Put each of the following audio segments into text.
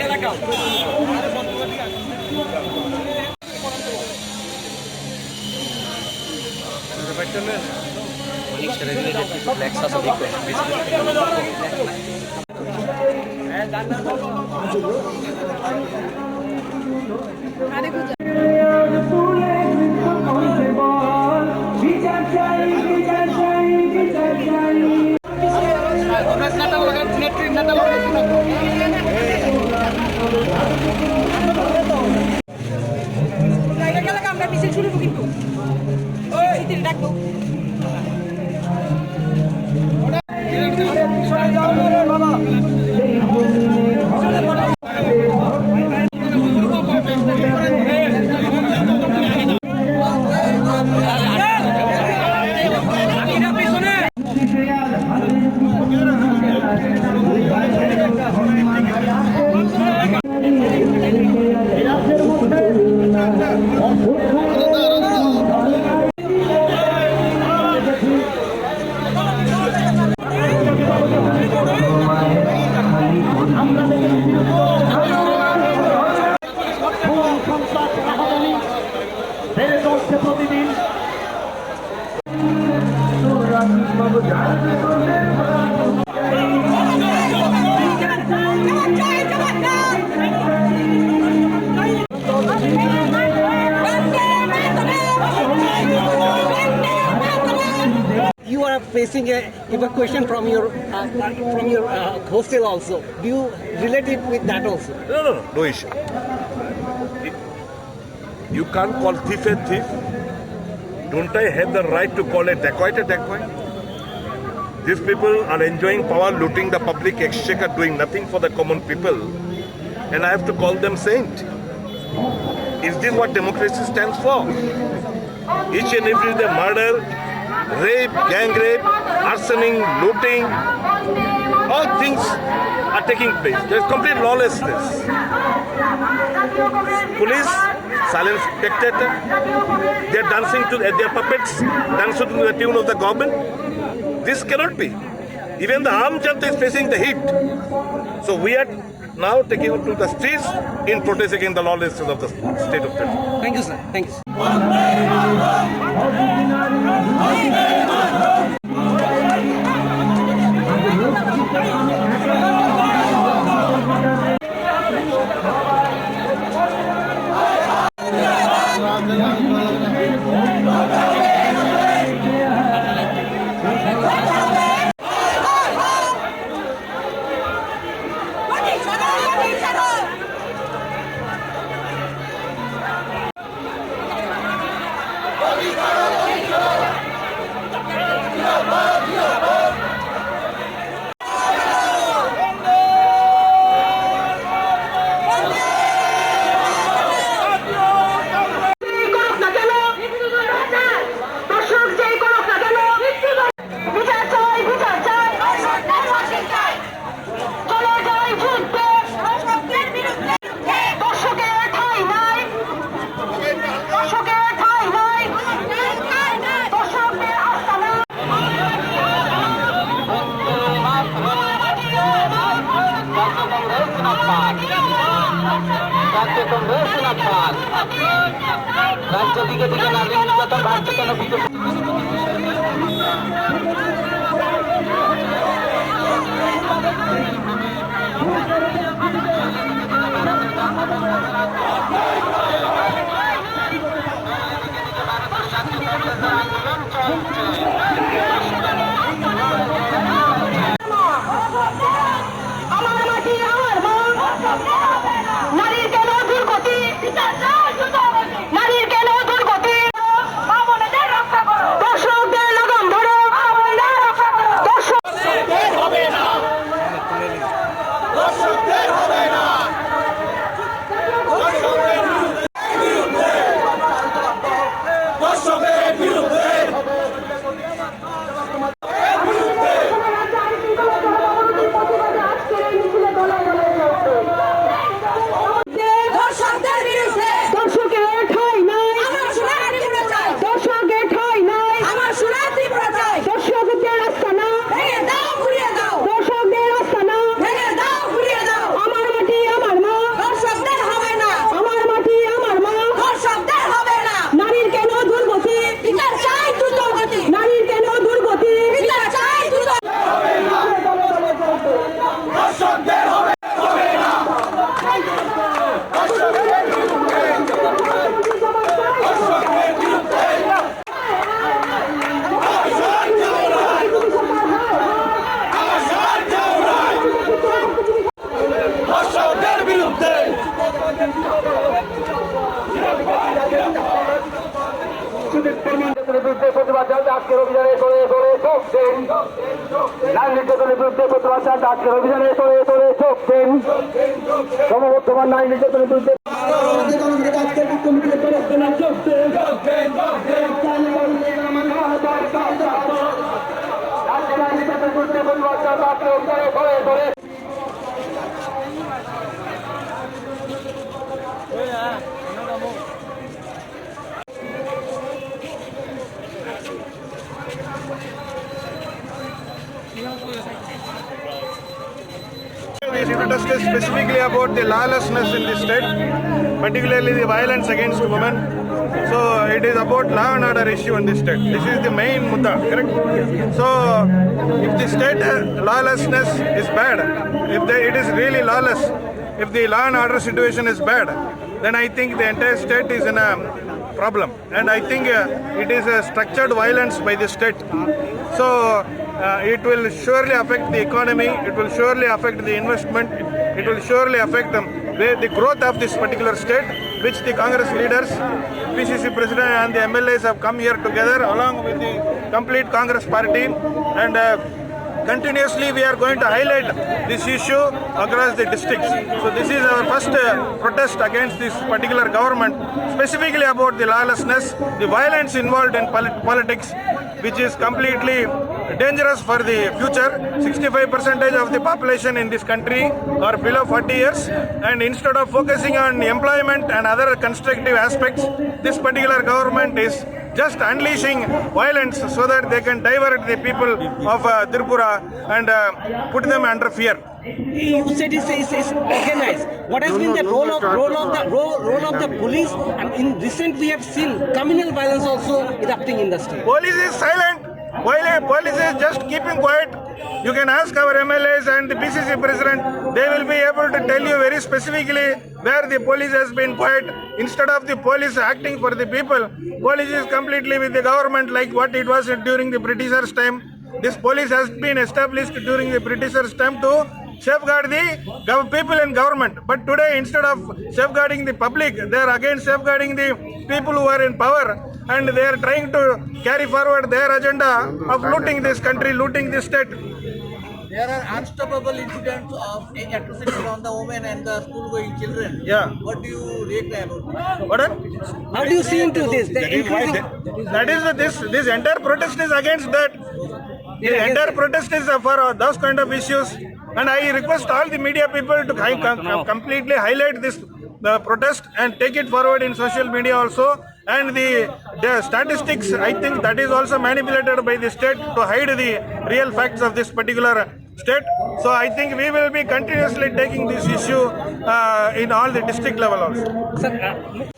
জায়গা facing a evacuation from your uh, from your uh, hostel also. Do you relate it with that also? No, no, no, no issue. You can't call thief a thief. Don't I have the right to call a dacoit a? These people are enjoying power, looting the public exchequer, doing nothing for the common people, and I have to call them saint. Is this what democracy stands for? Each and every day, murder, rape, gang rape, arsoning, looting, all things are taking place. There is complete lawlessness. Police, silent spectator, they are dancing to their puppets, dancing to the tune of the government. This cannot be. Even the armed junta is facing the heat. So we are now taking up to the streets in protest against the lawlessness of the state of Kerala. Thank you, sir. Thank you. ना बिल्कुल প্রতিবাদ আজকের অভিযানে চলে চলে চোখ দেন বিরুদ্ধে প্রতিবাদ জানাতে অভিযানে চলে চলে চোখ দেন সমবর্তমান নারী নির্যাতনের বিরুদ্ধে প্রতিবাদ জানাতে protest is specifically about the lawlessness in the state, particularly the violence against women. So it is about law and order issue in the state. This is the main mudda, correct? So if the state uh, lawlessness is bad, if it is really lawless, if the law and order situation is bad, then I think the entire state is in a problem. And I think uh, it is a structured violence by the state. So uh, it will surely affect the economy, it will surely affect the investment, it will surely affect the, the the growth of this particular state, which the Congress leaders, PCC president and the MLAs have come here together along with the complete Congress party and uh, continuously we are going to highlight this issue across the districts. So this is our first uh, protest against this particular government, specifically about the lawlessness, the violence involved in polit- politics, which is completely dangerous for the future. 65 percentage of the population in this country are below 40 years, and instead of focusing on employment and other constructive aspects, this particular government is just unleashing violence so that they can divert the people of uh, Tripura and uh, put them under fear. You said it's, it's, it's organized. What has been the role of role of the role, role of the police? And in recent, we have seen communal violence also erupting in the state. Police is silent. Police is just keeping quiet, you can ask our MLAs and the PCC president. They will be able to tell you very specifically where the police has been quiet. Instead of the police acting for the people, police is completely with the government like what it was during the Britishers' time. This police has been established during the Britishers' time to safeguard the gov- people and government. But today, instead of safeguarding the public, they are again safeguarding the people who are in power and they are trying to carry forward their agenda of looting this country, looting this state. There are unstoppable incidents of atrocities on the women and the school-going children. Yeah. What do you react about? What? How do you see into this? The increasing, That is this this entire protest is against that. The entire protest is for those kind of issues, and I request all the media people to com- com- completely highlight this the protest and take it forward in social media also. And the the statistics, I think that is also manipulated by the state to hide the real facts of this particular state. So I think we will be continuously taking this issue uh, in all the district level also. sir, uh,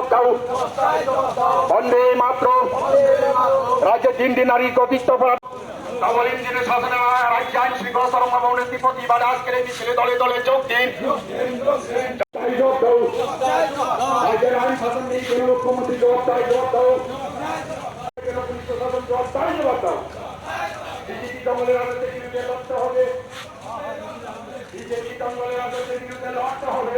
দাও। বন্দে মাত্র রাজ্যের দিন দিন নারী কর্তৃত্ব double ইঞ্জিনের শাসনে রাজ্য আইন শৃঙ্খলা তরঙ্গ অবনতি প্রতিবাদ আজকের এই মিছিলে দলে দলে যোগ দিন। চাই জবাব দাও। রাজ্যের আইন শাসন নেই কেন মুখ্যমন্ত্রী জবাব দাও। কেন পুলিশ প্রশাসন জবাব দাও। বিজেপি দমনের বিরুদ্ধে লড়তে হবে। বিজেপি দমনের রাজনীতির বিরুদ্ধে লড়তে হবে।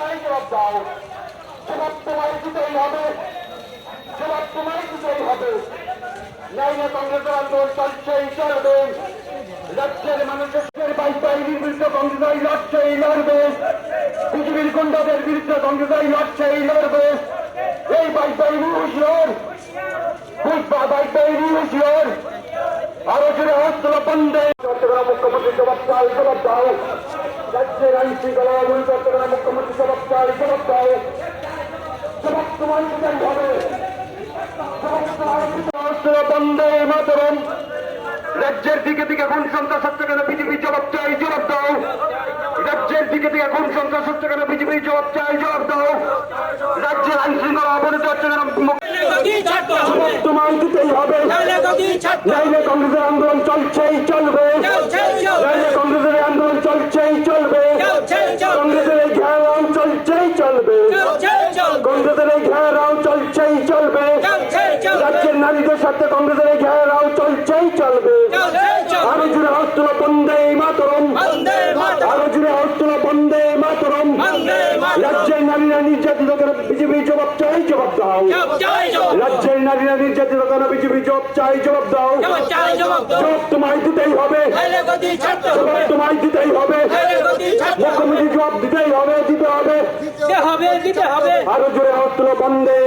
আইন জবাব দাও জবাব তোমায় দিতেই হবে জবাব তোমায় দিতেই হবে লড়বে পৃথিবীর গুন্ডাদের বিরুদ্ধে কংগ্রেস লড়ছেই লড়বে এই হুশিয়ার আরও জোরে হস্তলা বন্ধে মুখ্যমন্ত্রী জবাব চাই জবাব দাও। রাজ্যের আইন শৃঙ্খলা চট্টগ্রাম মুখ্যমন্ত্রী জবাব চাই জবাব দাও। জবাব তোমার দিতেই হবে। বন্দে মাতরম। রাজ্যের দিকে দিকে কোন সন্ত্রাস হচ্ছে কেন বিজেপি জবাব চাই জবাব দাও। রাজ্যের দিকে দিকে কোন সন্ত্রাস হচ্ছে কেন বিজেপি জবাব চাই জবাব দাও। রাজ্যের আইন শৃঙ্খলা অবনতি হচ্ছে কেন জবাব দিতেই হবে। নাইলে কংগ্রেসের আন্দোলন চলছেই চলবে। সাথে কংগ্রেসের ঘেরাও চলছেই চলবে। আরও জুড়ে হস্তল বন্দে মাতরম। আরও জুড়ে হস্তল বন্দে মাতরম। রাজ্যের নারীরা নির্যাতিত কেন বিজেপি জবাব চাই জবাব দাও। রাজ্যের নারীরা নির্যাতিত কেন বিজেপি জবাব চাই জবাব দাও। জবাব তোমায় দিতেই হবে। জবাব তোমায় দিতেই হবে। মুখ্যমন্ত্রী জবাব দিতেই হবে দিতে হবে। আরও জোরে হস্তল বন্দে